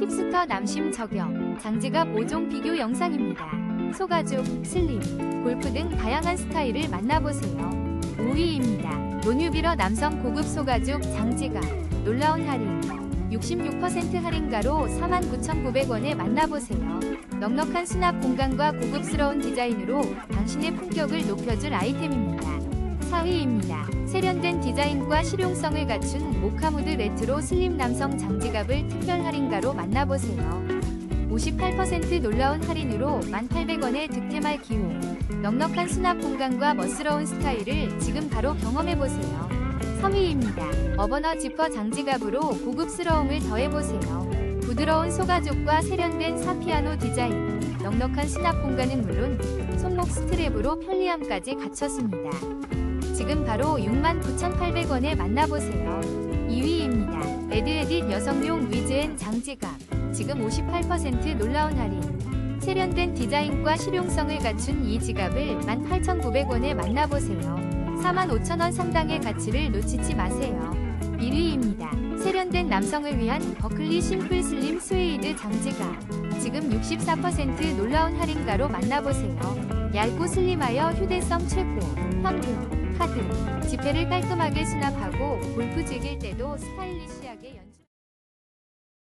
힙스터 남심 저격, 장지갑 5종 비교 영상입니다. 소가죽, 슬림, 골프 등 다양한 스타일을 만나보세요. 5위입니다. 노뉴비러 남성 고급 소가죽 장지갑, 놀라운 할인. 66% 할인가로 49,900원에 만나보세요. 넉넉한 수납 공간과 고급스러운 디자인으로 당신의 품격을 높여줄 아이템입니다. 4위입니다. 세련된 디자인과 실용성을 갖춘 모카무드 레트로 슬림 남성 장지갑을 특별 할인가로 만나보세요. 58% 놀라운 할인으로 1,800원의 득템할 기호. 넉넉한 수납 공간과 멋스러운 스타일을 지금 바로 경험해보세요. 3위입니다. 어버너 지퍼 장지갑으로 고급스러움을 더해보세요. 부드러운 소가죽과 세련된 사피아노 디자인, 넉넉한 수납 공간은 물론 손목 스트랩으로 편리함까지 갖췄습니다. 지금 바로 69,800원에 만나보세요. 2위입니다. 레드에딧 여성용 위즈앤 장지갑. 지금 58% 놀라운 할인. 세련된 디자인과 실용성을 갖춘 이 지갑을 18,900원에 만나보세요. 45,000원 상당의 가치를 놓치지 마세요. 1위입니다. 세련된 남성을 위한 버클리 심플 슬림 스웨이드 장지갑. 지금 64% 놀라운 할인가로 만나보세요. 얇고 슬림하여 휴대성 최고. 현금, 카드, 지폐를 깔끔하게 수납하고 골프 즐길 때도 스타일리시하게 연